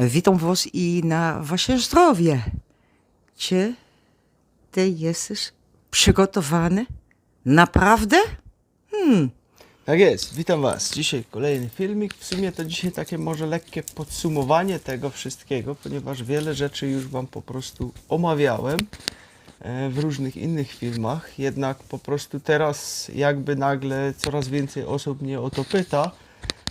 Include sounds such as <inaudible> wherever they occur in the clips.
Witam Was i na Wasze zdrowie. Czy Ty jesteś przygotowany? Naprawdę? Tak jest, witam Was. Dzisiaj kolejny filmik. W sumie to dzisiaj takie może lekkie podsumowanie tego wszystkiego, ponieważ wiele rzeczy już Wam po prostu omawiałem e, w różnych innych filmach. Jednak po prostu teraz jakby nagle coraz więcej osób mnie o to pyta.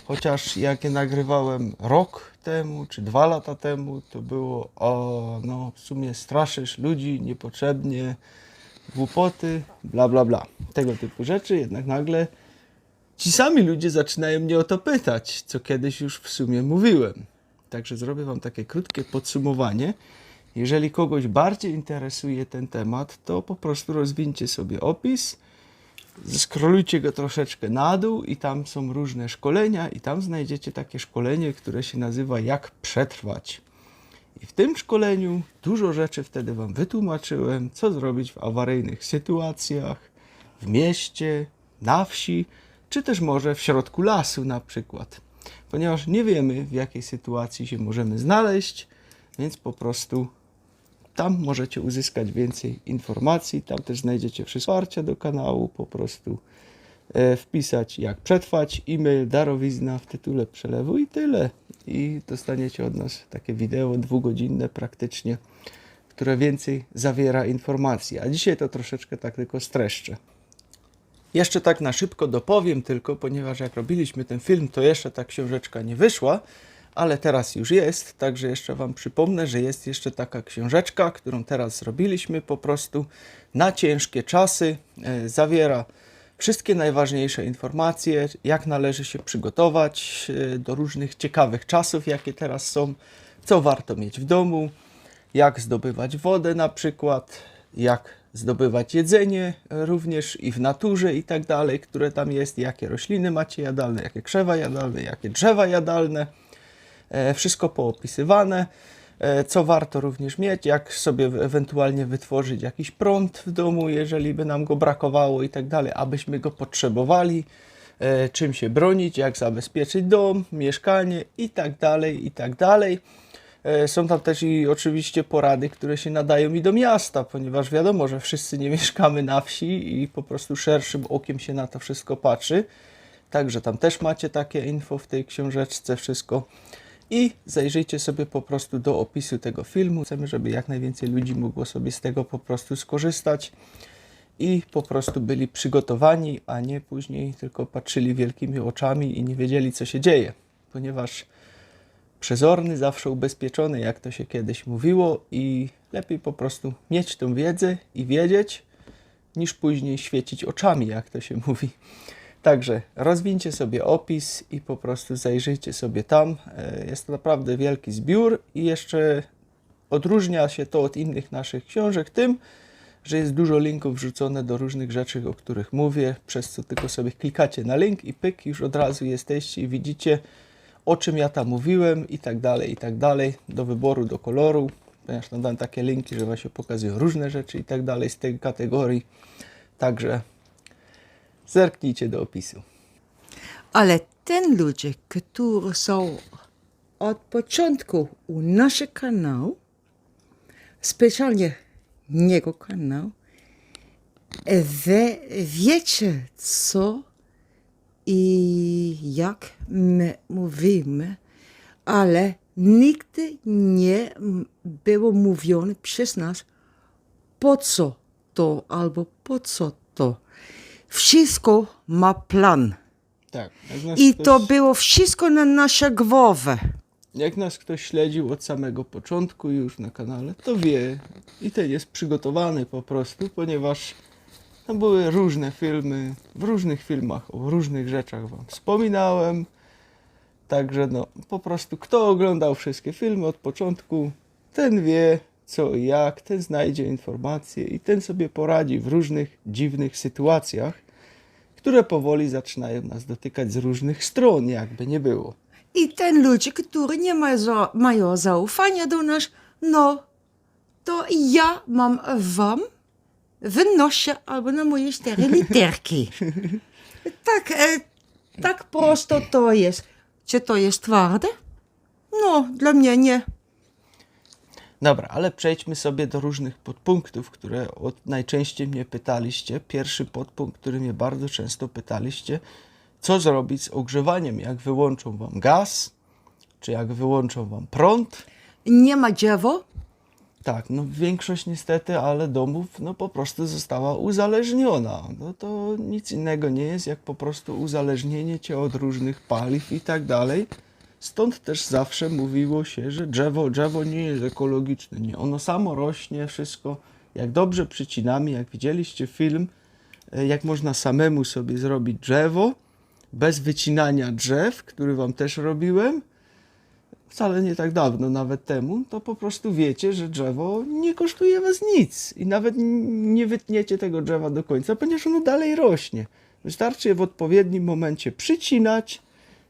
Chociaż jak je nagrywałem rok temu czy dwa lata temu, to było o no w sumie straszysz ludzi niepotrzebnie, głupoty, bla bla bla. Tego typu rzeczy, jednak nagle ci sami ludzie zaczynają mnie o to pytać, co kiedyś już w sumie mówiłem. Także zrobię Wam takie krótkie podsumowanie. Jeżeli kogoś bardziej interesuje ten temat, to po prostu rozwincie sobie opis, skrolujcie go troszeczkę na dół i tam są różne szkolenia i tam znajdziecie takie szkolenie, które się nazywa Jak przetrwać. I w tym szkoleniu dużo rzeczy wtedy Wam wytłumaczyłem, co zrobić w awaryjnych sytuacjach, w mieście, na wsi, czy też może w środku lasu na przykład. Ponieważ nie wiemy, w jakiej sytuacji się możemy znaleźć, więc po prostu tam możecie uzyskać więcej informacji. Tam też znajdziecie wszystko wsparcia do kanału, po prostu e, wpisać jak przetrwać, e-mail, darowizna w tytule przelewu i tyle. I dostaniecie od nas takie wideo dwugodzinne praktycznie, które więcej zawiera informacji. A dzisiaj to troszeczkę tak tylko streszczę. Jeszcze tak na szybko dopowiem tylko, ponieważ jak robiliśmy ten film, to jeszcze ta książeczka nie wyszła, ale teraz już jest, także jeszcze Wam przypomnę, że jest jeszcze taka książeczka, którą teraz zrobiliśmy po prostu na ciężkie czasy. E, Zawiera wszystkie najważniejsze informacje, jak należy się przygotować e, do różnych ciekawych czasów, jakie teraz są, co warto mieć w domu, jak zdobywać wodę na przykład, jak zdobywać jedzenie e, również i w naturze i tak dalej, które tam jest, jakie rośliny macie jadalne, jakie krzewa jadalne, jakie drzewa jadalne. E, Wszystko poopisywane, e, co warto również mieć, jak sobie ewentualnie wytworzyć jakiś prąd w domu, jeżeli by nam go brakowało i tak dalej, abyśmy go potrzebowali, e, czym się bronić, jak zabezpieczyć dom, mieszkanie i tak dalej, i tak dalej. Są tam też i oczywiście porady, które się nadają i do miasta, ponieważ wiadomo, że wszyscy nie <laughs> mieszkamy na wsi i po prostu szerszym okiem się na to wszystko patrzy. Także tam też macie takie info w tej książeczce, wszystko. I zajrzyjcie sobie po prostu do opisu tego filmu. Chcemy, żeby jak najwięcej ludzi mogło sobie z tego po prostu skorzystać i po prostu byli przygotowani, a nie później tylko patrzyli wielkimi oczami i nie wiedzieli, co się dzieje. Ponieważ przezorny, zawsze ubezpieczony, jak to się kiedyś mówiło, i lepiej po prostu mieć tą wiedzę i wiedzieć, niż później świecić oczami, jak to się <laughs> mówi. Także rozwincie sobie opis i po prostu zajrzyjcie sobie tam. E, Jest to naprawdę wielki zbiór i jeszcze odróżnia się to od innych naszych książek tym, że jest dużo linków wrzucone do różnych rzeczy, o których mówię, przez co tylko sobie klikacie na link i pyk, już od razu jesteście i widzicie, o czym ja tam mówiłem i tak dalej, i tak dalej, do wyboru, do koloru, ponieważ tam dam takie linki, że właśnie pokazują różne rzeczy i tak dalej z tej kategorii. Także zerknijcie do opisu. Ale ten ludzie, którzy są od początku u naszego kanału, specjalnie niego kanał, wy wiecie co i jak my mówimy, ale nigdy nie było mówione przez nas, po co to albo po co to. Wszystko ma plan. Tak. I ktoś, to było wszystko na nasze głowy. Jak nas ktoś śledził od samego początku już na kanale, to wie i ten jest przygotowany po prostu, ponieważ no, były różne filmy, w różnych filmach o różnych rzeczach wam wspominałem. Także no, po prostu kto oglądał wszystkie filmy od początku, ten wie co i jak, ten znajdzie informacje i ten sobie poradzi w różnych dziwnych sytuacjach, które powoli zaczynają nas dotykać z różnych stron, jakby nie było. I ten ludzie, którzy nie mają, za, mają zaufania do nas, no, to ja mam wam wynoszę albo na moje cztery <laughs> literki. tak, e, tak prosto to jest. Czy to jest twarde? No, dla mnie nie. Dobra, ale przejdźmy sobie do różnych podpunktów, które od, najczęściej mnie pytaliście. Pierwszy podpunkt, który mnie bardzo często pytaliście, co zrobić z ogrzewaniem, jak wyłączą wam gaz, czy jak wyłączą wam prąd. Nie ma dziewo? Tak, no większość niestety, ale domów no po prostu została uzależniona. No to nic innego nie jest, jak po prostu uzależnienie cię od różnych paliw i tak dalej. Stąd też zawsze mówiło się, że drzewo, drzewo nie jest ekologiczne. Nie, ono samo rośnie, wszystko. Jak dobrze przycinamy, jak widzieliście film, e, jak można samemu sobie zrobić drzewo, bez wycinania drzew, który wam też robiłem, wcale nie tak dawno, nawet temu, to po prostu wiecie, że drzewo nie kosztuje was nic i nawet nie wytniecie tego drzewa do końca, ponieważ ono dalej rośnie. Wystarczy je w odpowiednim momencie przycinać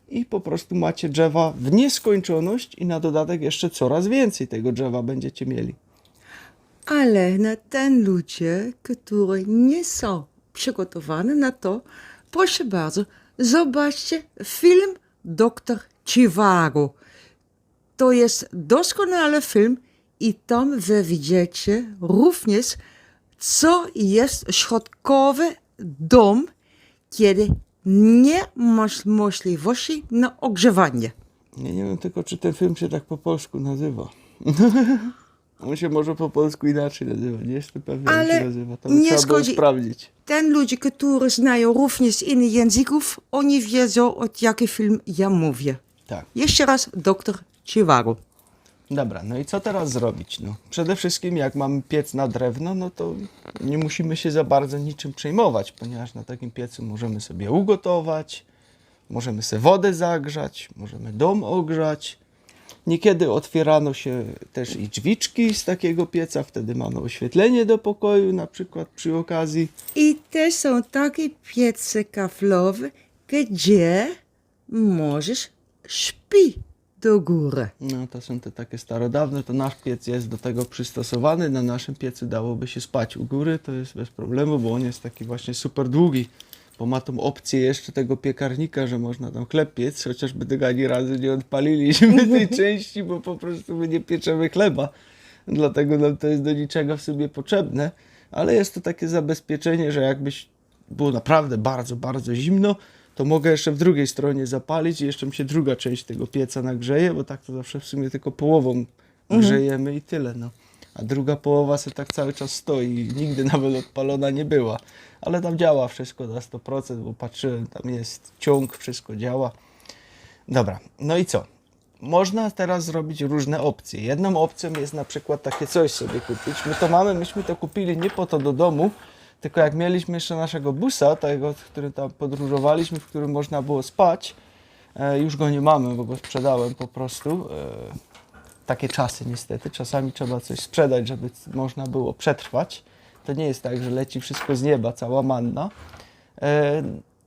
i po prostu macie drzewa w nieskończoność i na dodatek jeszcze coraz więcej tego drzewa będziecie mieli. Ale na ten ludzie, którzy nie są przygotowani na to, proszę bardzo, zobaczcie film Doktor Chivago. To jest doskonały film i tam wy widzicie również, co jest środkowy dom, kiedy nie masz możliwości na ogrzewanie. Nie, nie wiem tylko, czy ten film się tak po polsku nazywa. <laughs> On się może po polsku inaczej nazywa, nie jestem pewien, jak Ale się nazywa. To nie szkodzi. sprawdzić. Ten ludzie, którzy znają również innych języków, oni wiedzą, o jaki film ja mówię. Tak. Jeszcze raz, doktor Chivago. Dobra, no i co teraz zrobić? No, przede wszystkim jak mamy piec na drewno, no to nie musimy się za bardzo niczym przejmować, ponieważ na takim piecu możemy sobie ugotować, możemy sobie wodę zagrzać, możemy dom ogrzać. Niekiedy otwierano się też i drzwiczki z takiego pieca, wtedy mamy oświetlenie do pokoju, na przykład przy okazji. I też są takie piece kaflowe, gdzie możesz śpi do góry. No to są te takie starodawne, to nasz piec jest do tego przystosowany. Na naszym piecu dałoby się spać u góry, to jest bez problemu, bo on jest taki właśnie super długi. Bo ma tą opcję jeszcze tego piekarnika, że można tam chleb piec, chociażby tego ani razu nie odpaliliśmy <laughs> tej <laughs> części, bo po prostu my nie pieczemy chleba. Dlatego nam to jest do niczego w sobie potrzebne. Ale jest to takie zabezpieczenie, że jakbyś było naprawdę bardzo, bardzo zimno, to mogę jeszcze w drugiej stronie zapalić i jeszcze mi się druga część tego pieca nagrzeje, bo tak to zawsze w sumie tylko połową grzejemy i tyle. No. A druga połowa se tak cały czas stoi i nigdy nawet odpalona nie była. Ale tam działa wszystko na 100%, bo patrzyłem, tam jest ciąg, wszystko działa. Dobra, no i co? Można teraz zrobić różne opcje. Jedną opcją jest na przykład takie coś sobie kupić. My to mamy, myśmy to kupili nie po to do domu, tylko jak mieliśmy jeszcze naszego busa, tego, w którym tam podróżowaliśmy, w którym można było spać, e, już go nie mamy, bo go sprzedałem po prostu. E, takie czasy niestety. Czasami trzeba coś sprzedać, żeby można było przetrwać. To nie jest tak, że leci wszystko z nieba, cała manna. E,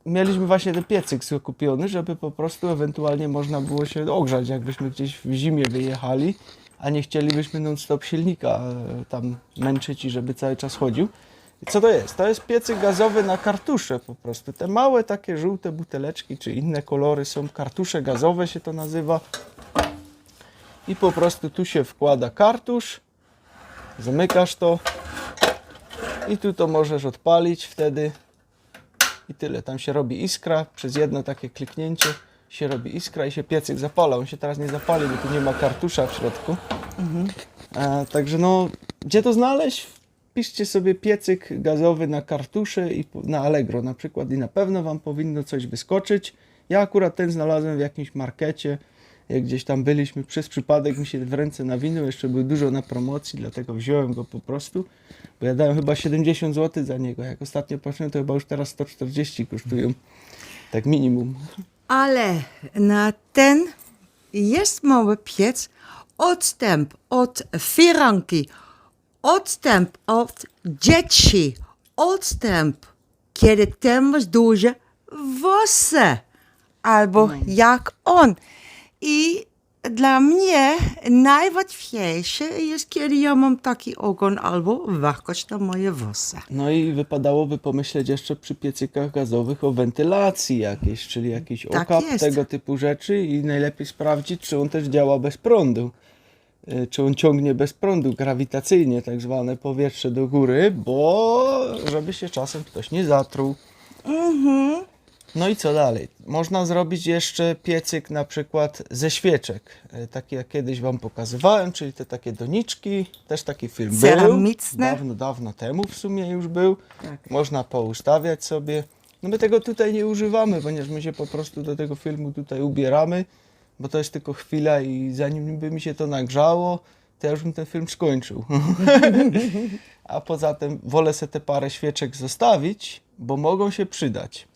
mieliśmy właśnie ten piecyk kupiony, żeby po prostu ewentualnie można było się ogrzać, jakbyśmy gdzieś w zimie wyjechali, a nie chcielibyśmy non-stop silnika e, tam męczyć i żeby cały czas chodził. I co to jest? To jest piecyk gazowy na kartusze po prostu. Te małe takie żółte buteleczki czy inne kolory są kartusze gazowe się to nazywa. I po prostu tu się wkłada kartusz, zamykasz to i tu to możesz odpalić wtedy i tyle. Tam się robi iskra, przez jedno takie kliknięcie się robi iskra i się piecyk zapala. On się teraz nie zapali, bo tu nie ma kartusza w środku. E, także no, gdzie to znaleźć? Piszcie sobie piecyk gazowy na kartusze i na Allegro na przykład i na pewno Wam powinno coś wyskoczyć. Ja akurat ten znalazłem w jakimś markecie, jak gdzieś tam byliśmy, przez przypadek mi się w ręce nawinął, jeszcze był dużo na promocji, dlatego wziąłem go po prostu, bo ja dałem chyba 70 zł za niego, jak ostatnio patrzyłem, to chyba już teraz 140 kosztują, tak minimum. Ale na ten jest mały piec odstęp od firanki, odstęp od dzieci, odstęp, kiedy ty masz duże włosy, albo jak on. I dla mnie najłatwiejsze jest, kiedy ja mam taki ogon albo warkość na moje włosy. No i wypadałoby pomyśleć jeszcze przy piecykach gazowych o wentylacji jakiejś, czyli jakiś Tak okap, jest. tego typu rzeczy i najlepiej sprawdzić, czy on też działa bez prądu. Y, Czy on ciągnie bez prądu, grawitacyjnie tak zwane powietrze do góry, bo żeby się czasem ktoś nie zatruł. No i co dalej? Można zrobić jeszcze piecyk na przykład ze świeczek, e, takie jak kiedyś Wam pokazywałem, czyli te takie doniczki, też taki film Ceramiczne. był. Dawno, dawno temu w sumie już był. Tak. Można poustawiać sobie. No my tego tutaj nie używamy, ponieważ my się po prostu do tego filmu tutaj ubieramy, bo to jest tylko chwila i zanim by mi się to nagrzało, to ja już bym ten film skończył. <laughs> A poza tym wolę sobie te parę świeczek zostawić, bo mogą się przydać.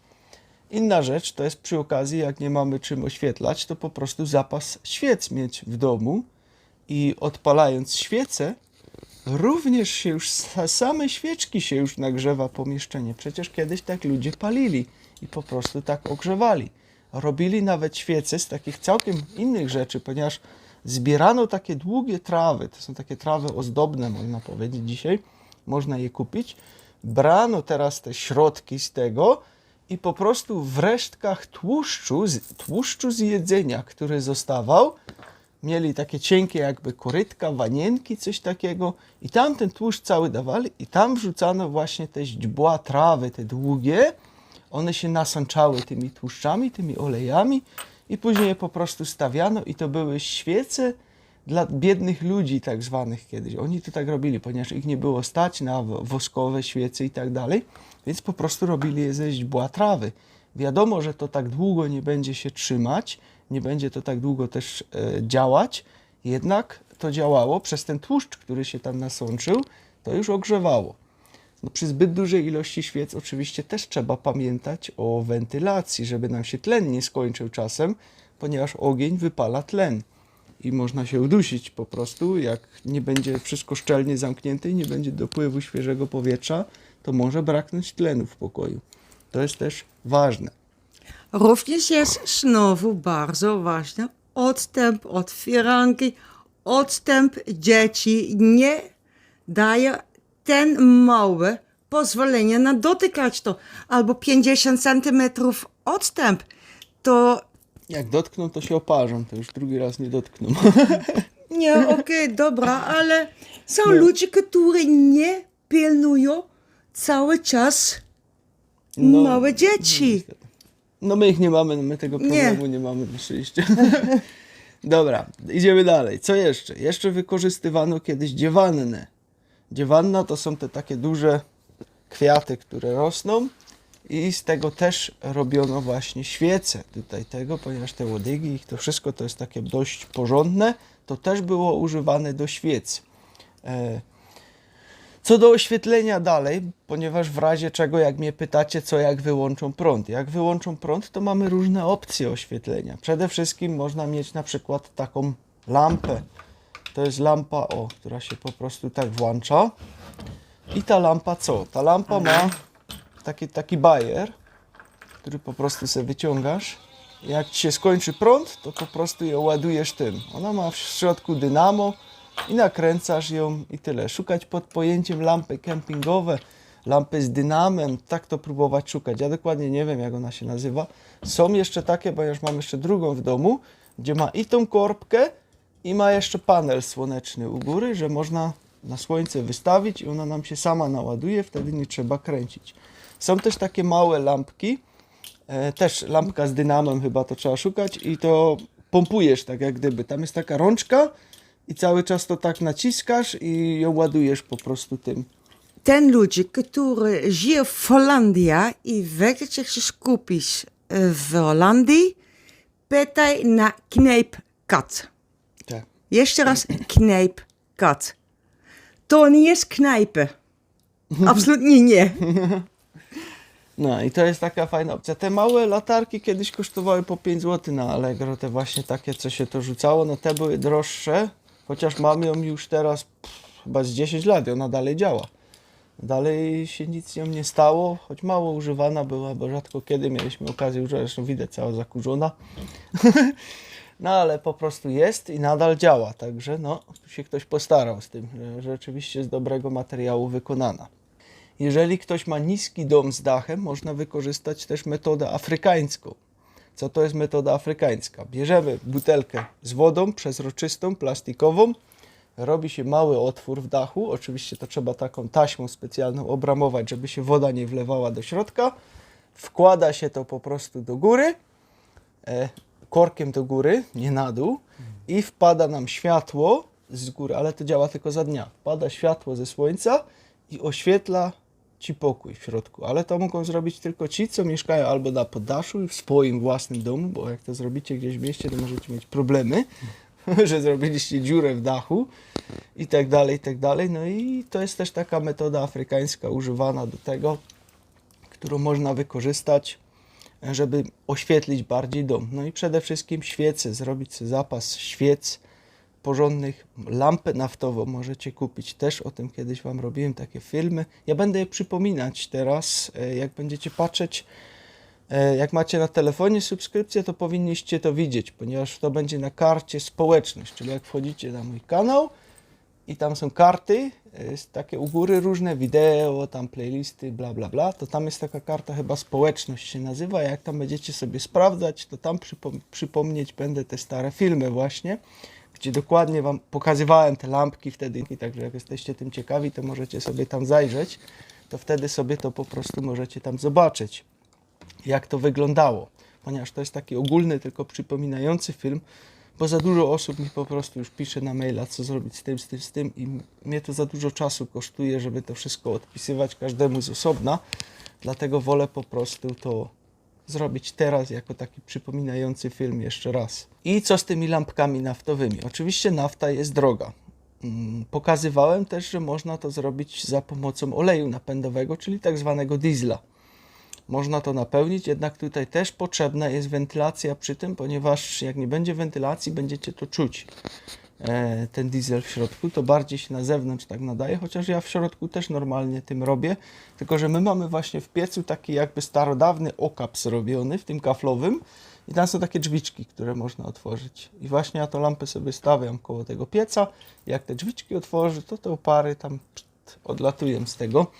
Inna rzecz to jest przy okazji, jak nie mamy czym oświetlać, to po prostu zapas świec mieć w domu i odpalając świecę, również się już z samej świeczki się już nagrzewa pomieszczenie. Przecież kiedyś tak ludzie palili i po prostu tak ogrzewali. Robili nawet świece z takich całkiem innych rzeczy, ponieważ zbierano takie długie trawy, to są takie trawy ozdobne, można powiedzieć dzisiaj, można je kupić. Brano teraz te środki z tego i po prostu w resztkach tłuszczu, tłuszczu z jedzenia, który zostawał, mieli takie cienkie jakby korytka, wanienki, coś takiego i tam ten tłuszcz cały dawali i tam wrzucano właśnie te źdźbła trawy, te długie, one się nasączały tymi tłuszczami, tymi olejami i później je po prostu stawiano i to były świece dla biednych ludzi tak zwanych kiedyś. Oni to tak robili, ponieważ ich nie było stać na wo- woskowe świece i tak dalej, więc po prostu robili je ze źdźbła trawy. Wiadomo, że to tak długo nie będzie się trzymać, nie będzie to tak długo też e, działać, jednak to działało przez ten tłuszcz, który się tam nasączył, to już ogrzewało. No, przy zbyt dużej ilości świec oczywiście też trzeba pamiętać o wentylacji, żeby nam się tlen nie skończył czasem, ponieważ ogień wypala tlen i można się udusić po prostu, jak nie będzie wszystko szczelnie zamknięte i nie będzie dopływu świeżego powietrza, to może braknąć tlenu w pokoju. To jest też ważne. Również jest znowu bardzo ważny odstęp od firanki, odstęp dzieci nie daje ten mały pozwolenie na dotykać to, albo 50 centymetrów odstęp, to Jak dotkną, to się oparzą, to już drugi raz nie dotkną. <laughs> nie, okej, dobra, ale są ludzie, którzy nie pilnują cały czas No, małe dzieci. No my ich nie mamy, no my tego Nie. problemu nie, mamy na szczęście. <laughs> Dobra, idziemy dalej. Co jeszcze? Jeszcze wykorzystywano kiedyś dziewannę. Dziewanna to są te takie duże kwiaty, które rosną i z tego też robiono właśnie świece tutaj tego, ponieważ te łodygi, to wszystko to jest takie dość porządne, to też było używane do świec. E, co do oświetlenia dalej, ponieważ w razie czego, jak mnie pytacie, co jak wyłączą prąd. Jak wyłączą prąd, to mamy różne opcje oświetlenia. Przede wszystkim można mieć na przykład taką lampę. To jest lampa, o, która się po prostu tak włącza. I ta lampa co? Ta lampa ma taki, taki bajer, który po prostu sobie wyciągasz. Jak ci się skończy prąd, to po prostu ją ładujesz tym. Ona ma w środku dynamo i nakręcasz ją i tyle. Szukać pod pojęciem lampy kempingowe, lampy z dynamem, tak to próbować szukać. Ja dokładnie nie wiem, jak ona się nazywa. Są jeszcze takie, bo już mam jeszcze drugą w domu, gdzie ma i tą korbkę, i ma jeszcze panel słoneczny u góry, że można na słońce wystawić i ona nam się sama naładuje, wtedy nie trzeba kręcić. Są też takie małe lampki, e, też lampka z dynamem chyba to trzeba szukać i to pompujesz tak jak gdyby. Tam jest taka rączka i cały czas to tak naciskasz i ją ładujesz po prostu tym. ten ludzi, który żyje w Holandii i wie, gdzie się skupić w Holandii, pytaj na knijpkat. Tak. Jeszcze raz knijpkat. To nie jest knajpy. Absolutnie nie. <laughs> No i to jest taka fajna opcja. Te małe latarki kiedyś kosztowały po 5 zł na Allegro, te właśnie takie, co się to rzucało, no te były droższe, chociaż mam ją już teraz pff, chyba z 10 lat i ona dalej działa. Dalej się nic nią nie stało, choć mało używana była, bo rzadko kiedy mieliśmy okazję używać, zresztą widać cała zakurzona. <laughs> No ale po prostu jest i nadal działa, także no, tu się ktoś postarał z tym, rzeczywiście z dobrego materiału wykonana. Jeżeli ktoś ma niski dom z dachem, można wykorzystać też metodę afrykańską. Co to jest metoda afrykańska? Bierzemy butelkę z wodą przezroczystą, plastikową, robi się mały otwór w dachu. Oczywiście to trzeba taką taśmą specjalną obramować, żeby się woda nie wlewała do środka. Wkłada się to po prostu do góry, e, korkiem do góry, nie na dół, i wpada nam światło z góry, ale to działa tylko za dnia. Wpada światło ze słońca i oświetla ci pokój w środku. Ale to mogą zrobić tylko ci, co mieszkają albo na poddaszu w swoim własnym domu, bo jak to zrobicie gdzieś w mieście, to możecie mieć problemy, <laughs> że zrobiliście dziurę w dachu i tak dalej, i tak dalej. No i to jest też taka metoda afrykańska używana do tego, którą można wykorzystać, żeby oświetlić bardziej dom. No i przede wszystkim świece, zrobić zapas świec porządnych, lampę naftową możecie kupić. Też o tym kiedyś Wam robiłem takie filmy. Ja będę je przypominać teraz, e, jak będziecie patrzeć. e, Jak macie na telefonie subskrypcję, to powinniście to widzieć, ponieważ to będzie na karcie społeczność, czyli jak wchodzicie na mój kanał i tam są karty, jest takie u góry różne wideo, tam playlisty, bla bla bla, to tam jest taka karta chyba społeczność się nazywa, jak tam będziecie sobie sprawdzać, to tam przypom- przypomnieć będę te stare filmy właśnie, gdzie dokładnie Wam pokazywałem te lampki wtedy, i także jak jesteście tym ciekawi, to możecie sobie tam zajrzeć, to wtedy sobie to po prostu możecie tam zobaczyć, jak to wyglądało, ponieważ to jest taki ogólny, tylko przypominający film, bo za dużo osób mi po prostu już pisze na maila, co zrobić z tym, z tym, z tym i mnie to za dużo czasu kosztuje, żeby to wszystko odpisywać każdemu z osobna, dlatego wolę po prostu to zrobić teraz jako taki przypominający film jeszcze raz. I co z tymi lampkami naftowymi? Oczywiście nafta jest droga. Mm, Pokazywałem też, że można to zrobić za pomocą oleju napędowego, czyli tak zwanego diesla. Można to napełnić, jednak tutaj też potrzebna jest wentylacja przy tym, ponieważ jak nie będzie wentylacji, będziecie to czuć. E, ten diesel w środku, to bardziej się na zewnątrz tak nadaje, chociaż ja w środku też normalnie tym robię, tylko że my mamy właśnie w piecu taki jakby starodawny okap zrobiony w tym kaflowym i tam są takie drzwiczki, które można otworzyć. I właśnie ja tą lampę sobie stawiam koło tego pieca, jak te drzwiczki otworzy, to te opary tam pst, odlatują z tego.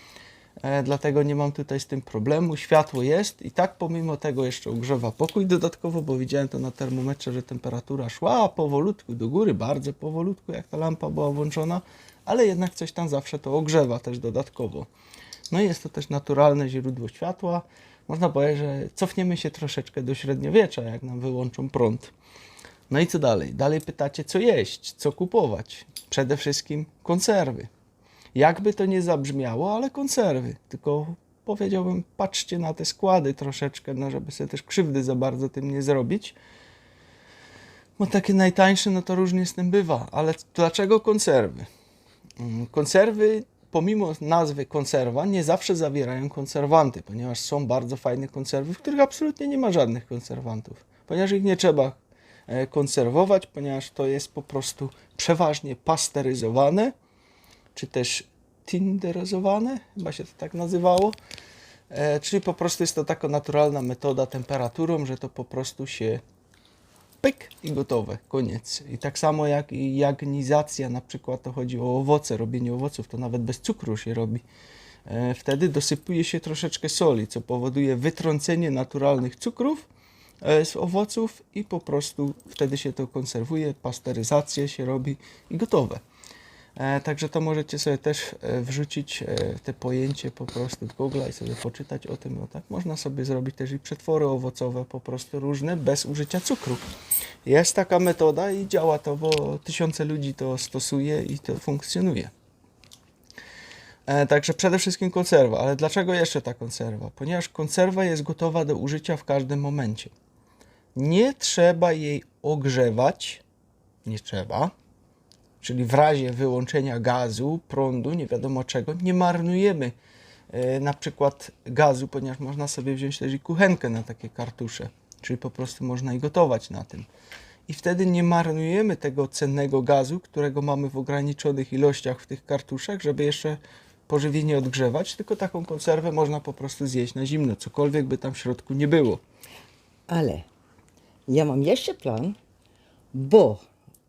E, dlatego nie mam tutaj z tym problemu. Światło jest i tak pomimo tego jeszcze ogrzewa pokój dodatkowo, bo widziałem to na termometrze, że temperatura szła powolutku do góry, bardzo powolutku, jak ta lampa była włączona, ale jednak coś tam zawsze to ogrzewa też dodatkowo. No i jest to też naturalne źródło światła. Można powiedzieć, że cofniemy się troszeczkę do średniowiecza, jak nam wyłączą prąd. No i co dalej? Dalej pytacie, co jeść, co kupować. Przede wszystkim konserwy. Jakby to nie zabrzmiało, ale konserwy. Tylko powiedziałbym, patrzcie na te składy troszeczkę, no żeby sobie też krzywdy za bardzo tym nie zrobić. Bo takie najtańsze, no to różnie z tym bywa. Ale dlaczego konserwy? Mm, Konserwy, pomimo nazwy konserwa, nie zawsze zawierają konserwanty, ponieważ są bardzo fajne konserwy, w których absolutnie nie ma żadnych konserwantów. Ponieważ ich nie trzeba e, konserwować, ponieważ to jest po prostu przeważnie pasteryzowane, czy też tinderyzowane, chyba się to tak nazywało. E, czyli po prostu jest to taka naturalna metoda temperaturą, że to po prostu się pyk i gotowe, koniec. I tak samo jak i jagnizacja, na przykład to chodzi o owoce, robienie owoców, to nawet bez cukru się robi. E, Wtedy dosypuje się troszeczkę soli, co powoduje wytrącenie naturalnych cukrów e, z owoców i po prostu wtedy się to konserwuje, pasteryzację się robi i gotowe. E, Także to możecie sobie też e, wrzucić e, te pojęcie po prostu w Google i sobie poczytać o tym. No tak można sobie zrobić też i przetwory owocowe po prostu różne bez użycia cukru. Jest taka metoda i działa to, bo tysiące ludzi to stosuje i to funkcjonuje. Także przede wszystkim konserwa. Ale dlaczego jeszcze ta konserwa? Ponieważ konserwa jest gotowa do użycia w każdym momencie. Nie trzeba jej ogrzewać. Nie trzeba czyli w razie wyłączenia gazu, prądu, nie wiadomo czego, nie marnujemy e, na przykład gazu, ponieważ można sobie wziąć też i kuchenkę na takie kartusze, czyli po prostu można i gotować na tym. I wtedy nie marnujemy tego cennego gazu, którego mamy w ograniczonych ilościach w tych kartuszach, żeby jeszcze pożywienie odgrzewać, tylko taką konserwę można po prostu zjeść na zimno, cokolwiek by tam w środku nie było. Ale ja mam jeszcze plan, bo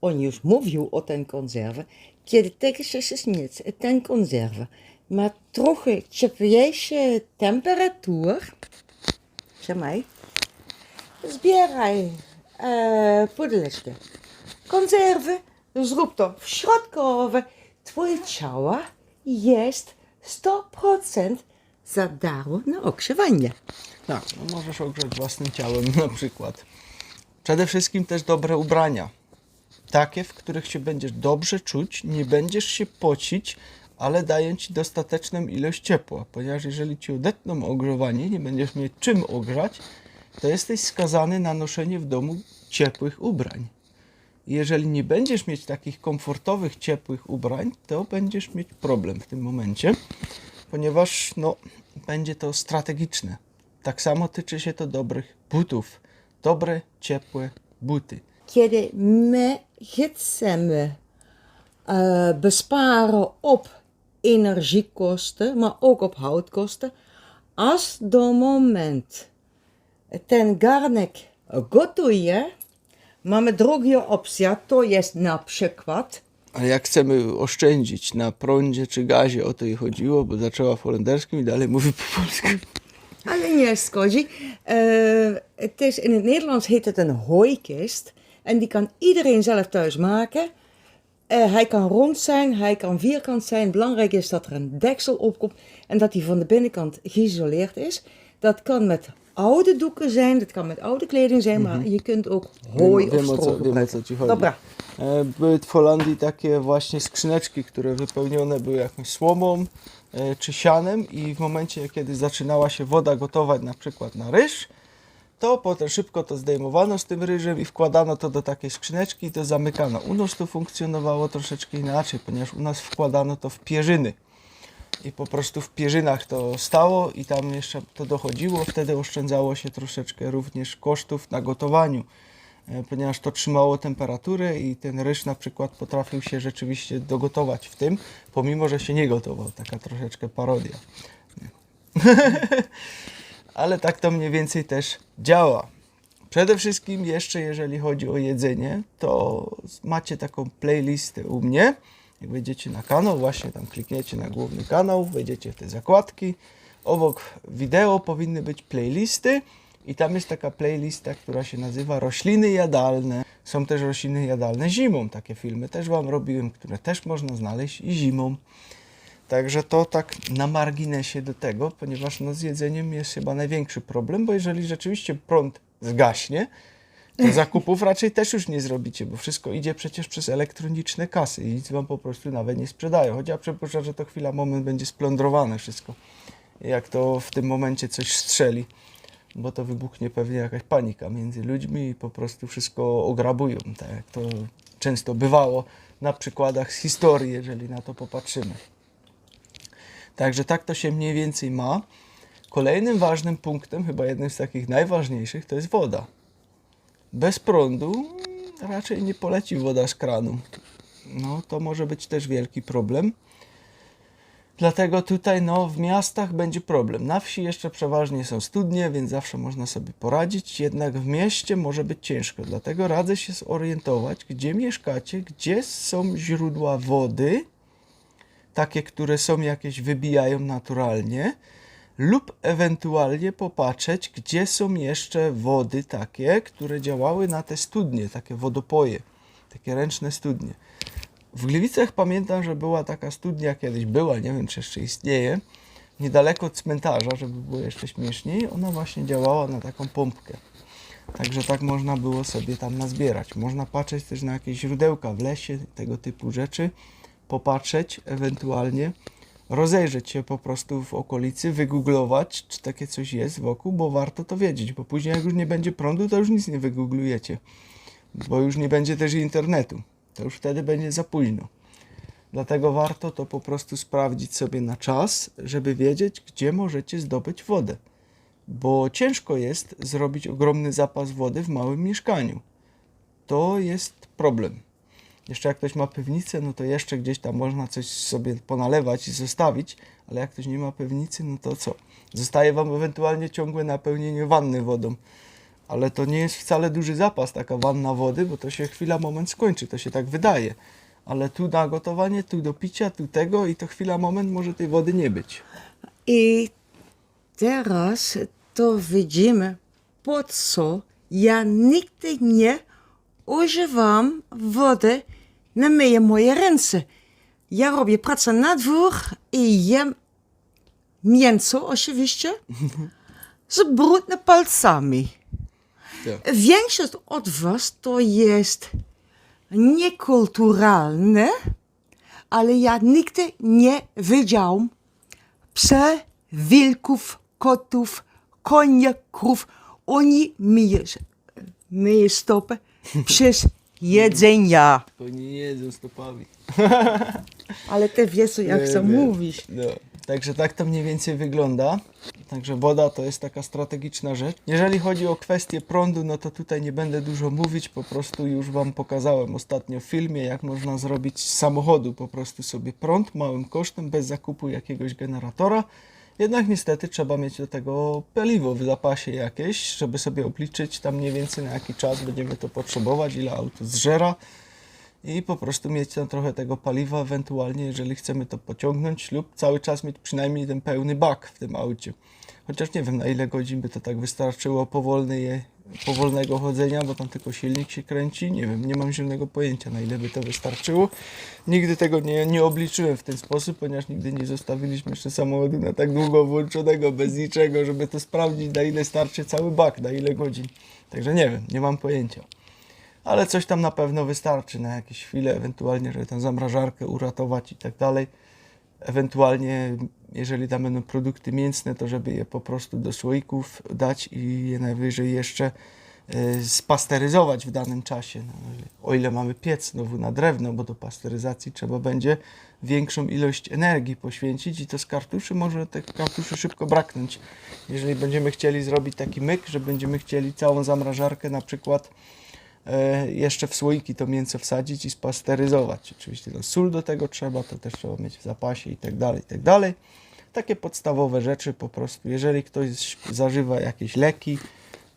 on już mówił o ten konserwę, kiedy tegen się śmieć, ten konserwę ma trochę cieplejszą temperaturę, trzymaj, zbieraj e, pudeleczkę. Konserwy, zrób to środkowe. Twoje ciało jest 100% za darmo na ogrzewanie. Tak, no możesz ogrzać własnym ciałem na przykład. Przede wszystkim też dobre ubrania. Takie, w których się będziesz dobrze czuć, nie będziesz się pocić, ale dają ci dostateczną ilość ciepła. Ponieważ jeżeli ci odetną ogrzewanie, nie będziesz mieć czym ogrzać, to jesteś skazany na noszenie w domu ciepłych ubrań. Jeżeli nie będziesz mieć takich komfortowych, ciepłych ubrań, to będziesz mieć problem w tym momencie, ponieważ no, będzie to strategiczne. Tak samo tyczy się to dobrych butów. Dobre, ciepłe buty. Kiedy my chcemy eh, besparen op energiekosten, maar ook op houtkosten, als de moment ten garnek gotuje, mamy druga opcja, to jest na przykład A jak chcemy oszczędzić na prądzie czy gazie, o to jej chodziło, bo zaczęła w holenderskim i dalej mówi po polsku. Ale nie szkodzi. Eh, het is, in het Nederlands heet het een hooikist. En die kan iedereen zelf thuis maken. Eh, hij kan rond zijn, hij kan vierkant zijn. Belangrijk is dat er een deksel op komt en dat hij van de binnenkant geïsoleerd is. Dat kan met oude doeken zijn, dat kan met oude kleding zijn, maar je kunt ook hooi Wiem, of stro gebruiken. Dobra, w Holandii takie właśnie skrzyneczki, które wypełnione były jakąś słomą czy sianem i w momencie, kiedy zaczynała się woda gotować na przykład na ryż, to potem szybko to zdejmowano z tym ryżem i wkładano to do takiej skrzyneczki i to zamykano. U nas to funkcjonowało troszeczkę inaczej, ponieważ u nas wkładano to w pierzyny. I po prostu w pierzynach to stało i tam jeszcze to dochodziło, wtedy oszczędzało się troszeczkę również kosztów na gotowaniu, e, ponieważ to trzymało temperaturę i ten ryż na przykład potrafił się rzeczywiście dogotować w tym, pomimo że się nie gotował. Taka troszeczkę parodia. <laughs> Ale tak to mniej więcej też działa. Przede wszystkim jeszcze jeżeli chodzi o jedzenie, to macie taką playlistę u mnie. Jak wejdziecie na kanał, właśnie tam klikniecie na główny kanał, wejdziecie w te zakładki. Obok wideo powinny być playlisty i tam jest taka playlista, która się nazywa Rośliny jadalne. Są też rośliny jadalne zimą. Takie filmy też Wam robiłem, które też można znaleźć i zimą. Także to tak na marginesie do tego, ponieważ no z jedzeniem jest chyba największy problem, bo jeżeli rzeczywiście prąd zgaśnie, to <laughs> zakupów raczej też już nie zrobicie, bo wszystko idzie przecież przez elektroniczne kasy i nic wam po prostu nawet nie sprzedają. Choć ja przypuszczam, że to chwila, moment będzie splądrowane wszystko. Jak to w tym momencie coś strzeli, bo to wybuchnie pewnie jakaś panika między ludźmi i po prostu wszystko ograbują, tak jak to często bywało na przykładach z historii, jeżeli na to popatrzymy. Także tak to się mniej więcej ma. Kolejnym ważnym punktem, chyba jednym z takich najważniejszych, to jest woda. Bez prądu raczej nie poleci woda z kranu. No to może być też wielki problem. Dlatego tutaj no, w miastach będzie problem. Na wsi jeszcze przeważnie są studnie, więc zawsze można sobie poradzić. Jednak w mieście może być ciężko. Dlatego radzę się zorientować, gdzie mieszkacie, gdzie są źródła wody, takie, które są jakieś, wybijają naturalnie, lub ewentualnie popatrzeć, gdzie są jeszcze wody takie, które działały na te studnie, takie wodopoje, takie ręczne studnie. W Gliwicach pamiętam, że była taka studnia kiedyś była, nie wiem czy jeszcze istnieje, niedaleko cmentarza, żeby było jeszcze śmieszniej, ona właśnie działała na taką pompkę. Także tak można było sobie tam nazbierać. Można patrzeć też na jakieś źródełka w lesie, tego typu rzeczy, popatrzeć ewentualnie, rozejrzeć się po prostu w okolicy, wygooglować, czy takie coś jest wokół, bo warto to wiedzieć, bo później jak już nie będzie prądu, to już nic nie wygooglujecie, bo już nie będzie też internetu. To już wtedy będzie za późno. Dlatego warto to po prostu sprawdzić sobie na czas, żeby wiedzieć, gdzie możecie zdobyć wodę. Bo ciężko jest zrobić ogromny zapas wody w małym mieszkaniu. To jest problem. Jeszcze jak ktoś ma piwnicę, no to jeszcze gdzieś tam można coś sobie ponalewać i zostawić, ale jak ktoś nie ma piwnicy, no to co? Zostaje wam ewentualnie ciągłe napełnienie wanny wodą. Ale to nie jest wcale duży zapas, taka wanna wody, bo to się chwila, moment skończy, to się tak wydaje. Ale tu na gotowanie, tu do picia, tu tego i to chwila, moment może tej wody nie być. I teraz to widzimy, po co ja nigdy nie używam wody na myję moje ręce. Ja robię pracę na dwór i jem mięso oczywiście <laughs> z brudnymi palcami. Tak. Większość od was to jest niekulturalne, ale ja nigdy nie widziałam psa, wilków, kotów, konia, krów. Oni myją, myją stopę <laughs> przez jedzenia. To nie jedzą stopami. <laughs> Ale ty wiesz, co ja Nie chcę wiem. mówić. No. Także tak to mniej więcej wygląda. Także woda to jest taka strategiczna rzecz. Jeżeli chodzi o kwestię prądu, no to tutaj nie będę dużo mówić, po prostu już Wam pokazałem ostatnio w filmie, jak można zrobić z samochodu po prostu sobie prąd małym kosztem, bez zakupu jakiegoś generatora. Jednak niestety trzeba mieć do tego paliwo w zapasie jakieś, żeby sobie obliczyć tam mniej więcej na jaki czas będziemy to potrzebować, ile auto zżera i po prostu mieć tam trochę tego paliwa, ewentualnie jeżeli chcemy to pociągnąć lub cały czas mieć przynajmniej ten pełny bak w tym aucie. Chociaż nie wiem na ile godzin by to tak wystarczyło powolnej, powolnego chodzenia, bo tam tylko silnik się kręci. Nie wiem, nie mam zielonego pojęcia na ile by to wystarczyło. Nigdy tego nie, nie obliczyłem w ten sposób, ponieważ nigdy nie zostawiliśmy jeszcze samochodu na tak długo włączonego bez niczego, żeby to sprawdzić na ile starczy cały bak, na ile godzin. Także nie wiem, nie mam pojęcia ale coś tam na pewno wystarczy na jakieś chwile, ewentualnie, żeby tę zamrażarkę uratować i tak dalej. Ewentualnie, jeżeli tam będą produkty mięsne, to żeby je po prostu do słoików dać i je najwyżej jeszcze e, spasteryzować w danym czasie. No, o ile mamy piec znowu na drewno, bo do pasteryzacji trzeba będzie większą ilość energii poświęcić i to z kartuszy może te kartuszy szybko braknąć. Jeżeli będziemy chcieli zrobić taki myk, że będziemy chcieli całą zamrażarkę na przykład jeszcze w słoiki to mięso wsadzić i spasteryzować. Oczywiście no, sól do tego trzeba, to też trzeba mieć w zapasie i tak dalej, i tak dalej. Takie podstawowe rzeczy po prostu. Jeżeli ktoś zażywa jakieś leki,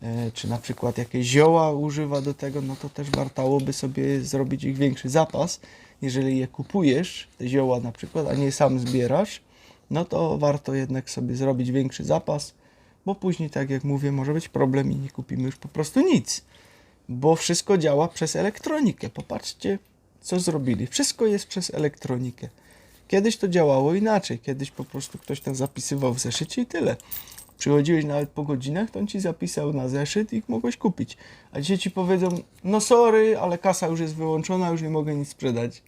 e, czy na przykład jakieś zioła używa do tego, no to też wartałoby sobie zrobić ich większy zapas. Jeżeli je kupujesz, te zioła na przykład, a nie sam zbierasz, no to warto jednak sobie zrobić większy zapas, bo później, tak jak mówię, może być problem i nie kupimy już po prostu nic bo wszystko działa przez elektronikę. Popatrzcie, co zrobili. Wszystko jest przez elektronikę. Kiedyś to działało inaczej. Kiedyś po prostu ktoś tam zapisywał w zeszycie i tyle. Przychodziłeś nawet po godzinach, to on ci zapisał na zeszyt i mogłeś kupić. A dzisiaj ci powiedzą, no sorry, ale kasa już jest wyłączona, już nie mogę nic sprzedać.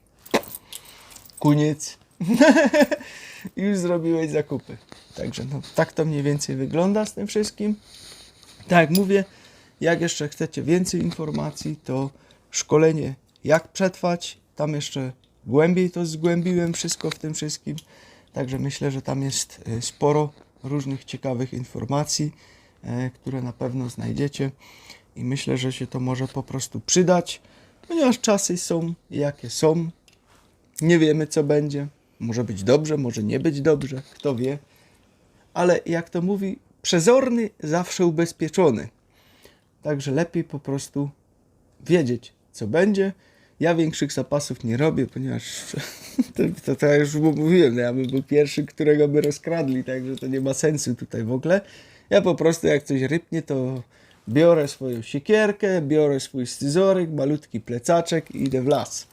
Koniec. <laughs> Już zrobiłeś zakupy. Także no, tak to mniej więcej wygląda z tym wszystkim. Tak jak mówię, jak jeszcze chcecie więcej informacji, to szkolenie jak przetrwać. Tam jeszcze głębiej to zgłębiłem wszystko w tym wszystkim. Także myślę, że tam jest e, sporo różnych ciekawych informacji, e, które na pewno znajdziecie. I myślę, że się to może po prostu przydać, ponieważ czasy są jakie są. Nie wiemy co będzie. Może być dobrze, może nie być dobrze, kto wie. Ale jak to mówi, przezorny zawsze ubezpieczony. Także lepiej po prostu wiedzieć, co będzie. Ja większych zapasów nie robię, ponieważ <laughs> to, to, to ja już mówiłem, no ja bym był pierwszy, którego by rozkradli, także to nie ma sensu tutaj w ogóle. Ja po prostu jak coś rypnie, to biorę swoją siekierkę, biorę swój scyzoryk, malutki plecaczek i idę w las.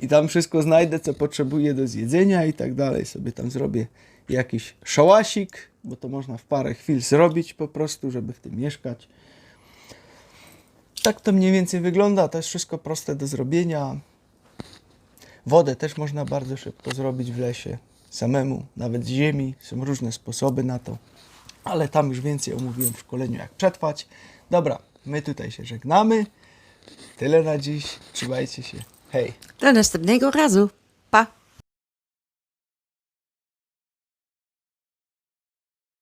I tam wszystko znajdę, co potrzebuję do zjedzenia i tak dalej. Sobie tam zrobię jakiś szałasik, bo to można w parę chwil zrobić po prostu, żeby w tym mieszkać. Tak to mniej więcej wygląda. To jest wszystko proste do zrobienia. Wodę też można bardzo szybko zrobić w lesie, samemu, nawet z ziemi. Są różne sposoby na to, ale tam już więcej omówiłem w szkoleniu, jak przetrwać. Dobra, my tutaj się żegnamy. Tyle na dziś. Trzymajcie się. Hej. Do następnego razu. Pa!